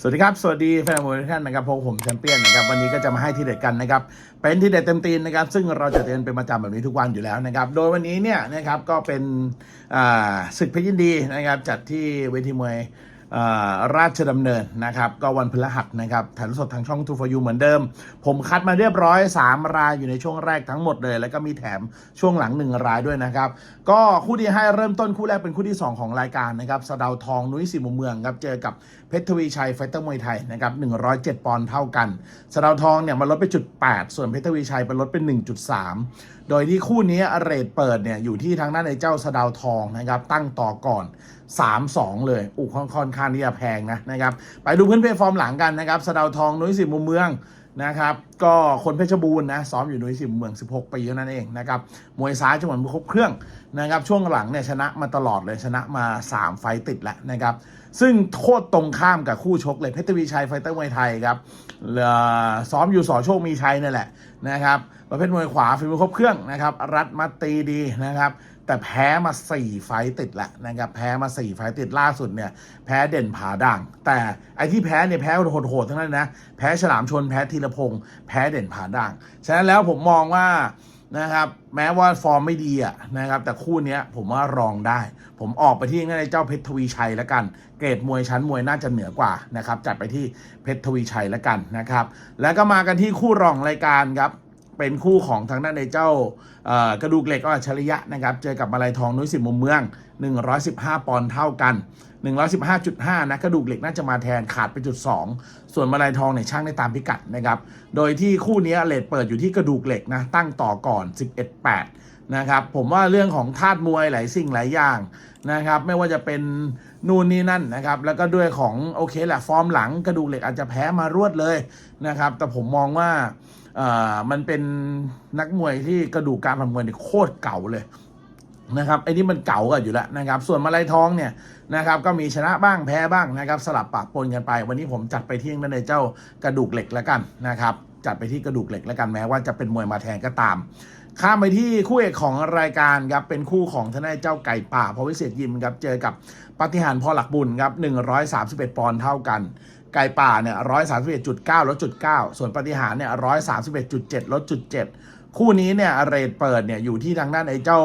สวัสดีครับ สวัสดีแฟนมวยทุกท่านนะครับพบผมแชมเปี้ยนนะครับวันนี้ก็จะมาให้ทีเด็ดกันนะครับเป็นทีเด็ดเต็มตีนนะครับซึ่งเราจะเตือนเป็นประจำแบบนี้ทุกวันอยู่แล้วนะครับโดยวันนี้เนี่ยนะครับก็เป็นศึกเพชรยินดีนะครับจัดที่เวทีมวย ราชดำเนินนะครับ ก็วันพฤหัสนะครับถ่ายสดทางช่องทูฟยูเหมือนเดิม ผมคัดมาเรียบร้อย 3 รายอยู่ในช่วงแรกทั้งหมดเลย แล้วก็มีแถมช่วงหลัง 1 รายด้วยนะครับ ก็คู่ที่ให้เริ่มต้นคู่แรกเป็นคู่ที่ 2 ของรายการนะครับสดาวทองนุ้ยสีมุมเมืองครับเจอกับเพชรทวีชัยไฟเตอร์มวยไทยนะครับ107 ปอนด์เท่ากันสดาวทองเนี่ยมันลดไปจุด8ส่วนเพชรทวีชัยมันลดเป็น1.3 โดยที่คู่นี้เรทเปิดเนี่ยอยู่ที่ทางด้านในเจ้าสะดาวทองนะครับตั้งต่อก่อน 3-2 เลยอุค่อนค่อนข้างที่จะแพงนะนะครับไปดูเพื่อนเพฟอร์มหลังกันนะครับสะดาวทองนุ้ยสิบมุมเมือง นะครับ ก็คนเพชรบูรณ์นะซ้อมอยู่หนุ้ยสิมุมเมือง 16 ปีเท่านั้นเองนะครับมวยซ้ายจังหวะมือครบเครื่องนะครับ ช่วงหลังเนี่ยชนะมาตลอดเลยชนะมา 3 ไฟต์ติดแล้วนะครับ ซึ่งโคตรตรงข้ามกับคู่ชกเลยเพชรทวีชัยไฟเตอร์มวยไทยครับเอ่อซ้อมอยู่สอโชคมีชัยนี่แหละนะครับประเภทมวยขวาฝีมือครบเครื่องนะครับ รัดมาตีดีนะครับ แต่แพ้มา 4 ไฟติดแล้วนะครับแพ้มา 4 ไฟติดล่าสุดเนี่ยแพ้เด่นผาด่าง แต่ไอที่แพ้เนี่ยแพ้โหดๆทั้งนั้นนะแพ้ฉลามชนแพ้ธีรพงศ์แพ้เด่นผาด่าง ฉะนั้นแล้วผมมองว่านะครับแม้ว่าฟอร์มไม่ดีอะนะครับแต่คู่นี้ผมว่ารองได้ ผมออกไปที่ในเจ้าเพชรทวีชัยแล้วกัน เกรดมวยชั้นมวยน่าจะเหนือกว่านะครับจัดไปที่เพชรทวีชัยแล้วกันนะครับแล้วก็มากันที่คู่รองรายการครับ เป็นคู่ของทางด้านในเจ้ากระดูกเหล็กอัจฉริยะนะครับ เจอกับมาลายทองนุ้ยสิบมุมเมือง 115 ปอนด์เท่ากัน 115.5 นะกระดูกเหล็กน่าจะมาแทนขาดไปจุด 2 ส่วนมาลายทองเนี่ยช่างได้ตามพิกัดนะครับ โดยที่คู่นี้เลทเปิดอยู่ที่กระดูกเหล็กนะตั้งต่อก่อน 11-8 นะครับผมว่าเรื่องของธาตุมวยหลายสิ่งหลายอย่างนะครับ ไม่ว่าจะเป็นนู่นนี่นั่นนะครับ แล้วก็ด้วยของโอเคแหละฟอร์มหลังกระดูกเหล็กอาจจะแพ้มารวดเลยนะครับ แต่ผมมองว่าเอ่อมันเป็นนักมวยที่กระดูกการผ่านมวยนี่ยโคตรเก่าเลยนะครับไอ้นี่มันเก่ากันอยู่แล้วนะครับ ส่วนมาลายทองเนี่ยนะครับก็มีชนะบ้างแพ้บ้างนะครับ สลับปะปนกันไป วันนี้ผมจัดไปที่นั่นในเจ้ากระดูกเหล็กแล้วกันนะครับ จัดไปที่กระดูกเหล็กแล้วกันแม้ว่าจะเป็นมวยมาแทนก็ตาม ข้ามไปที่คู่เอกของรายการครับเป็นคู่ของทนายเจ้าไก่ป่าพอวิเศษยิมครับเจอกับปฏิหารพอหลักบุญครับ131 ปอนด์เท่ากัน ไก่ป่าเนี่ย131.9ลดจุด9ส่วนปฏิหารเนี่ย131.7ลดจุด7 คู่นี้เนี่ยเรทเปิดเนี่ยอยู่ที่ทางด้านไอ้เจ้า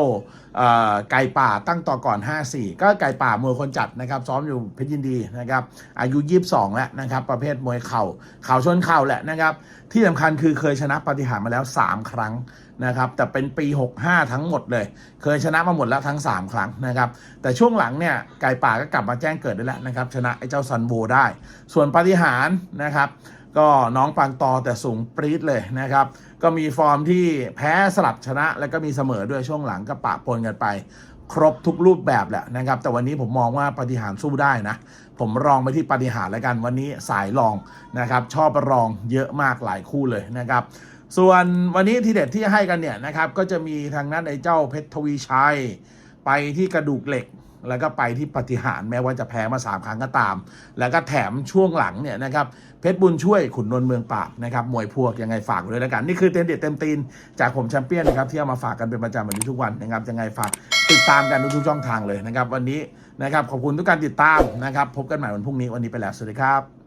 ไก่ป่าตั้งต่อก่อน 5-4 ก็ไก่ป่ามวยคนจัดนะครับ ซ้อมอยู่เพชรยินดีนะครับ อายุ 22 แล้วนะครับ ประเภทมวยเข่าเข่าชนเข่าแหละนะครับ ที่สำคัญคือเคยชนะปฏิหารมาแล้ว 3 ครั้งนะครับ แต่เป็นปี 65 ทั้งหมดเลย เคยชนะมาหมดแล้วทั้ง 3 ครั้งนะครับ แต่ช่วงหลังเนี่ยไก่ป่าก็กลับมาแจ้งเกิดได้แล้วนะครับ ชนะไอ้เจ้าซันโบได้ ส่วนปฏิหารนะครับ ก็น้องปังตอแต่สูงปรี๊ดเลยนะครับ ก็มีฟอร์มที่แพ้สลับชนะ แล้วก็มีเสมอด้วยช่วงหลังก็ปะปนกันไป ครบทุกรูปแบบแหละนะครับ แต่วันนี้ผมมองว่าปฏิหารสู้ได้นะ ผมรองไปที่ปฏิหารแล้วกันวันนี้สายรองนะครับ ชอบรองเยอะมากหลายคู่เลยนะครับส่วนวันนี้ทีเด็ดที่ให้กันเนี่ยนะครับก็จะมีทางนั้นไอ้เจ้าเพชรทวีชัย ไปที่กระดูกเหล็ก แล้วก็ไปที่ปฏิหารแม้ว่าจะแพ้มา 3 ครั้งก็ตาม แล้วก็แถมช่วงหลังเนี่ยนะครับเพชรบุญช่วยขุนนนท์เมืองปากนะครับมวยพวกยังไงฝากด้วยแล้วกัน นี่คือเต็มเด็ดเต็มตีนจากผมแชมเปี้ยนนะครับที่เอามาฝากกันเป็นประจำแบบนี้ทุกวันนะครับยังไงฝากติดตามกันทุกช่องทางเลยนะครับ วันนี้นะครับขอบคุณทุกการติดตามนะครับ พบกันใหม่วันพรุ่งนี้วันนี้ไปแล้วสวัสดีครับ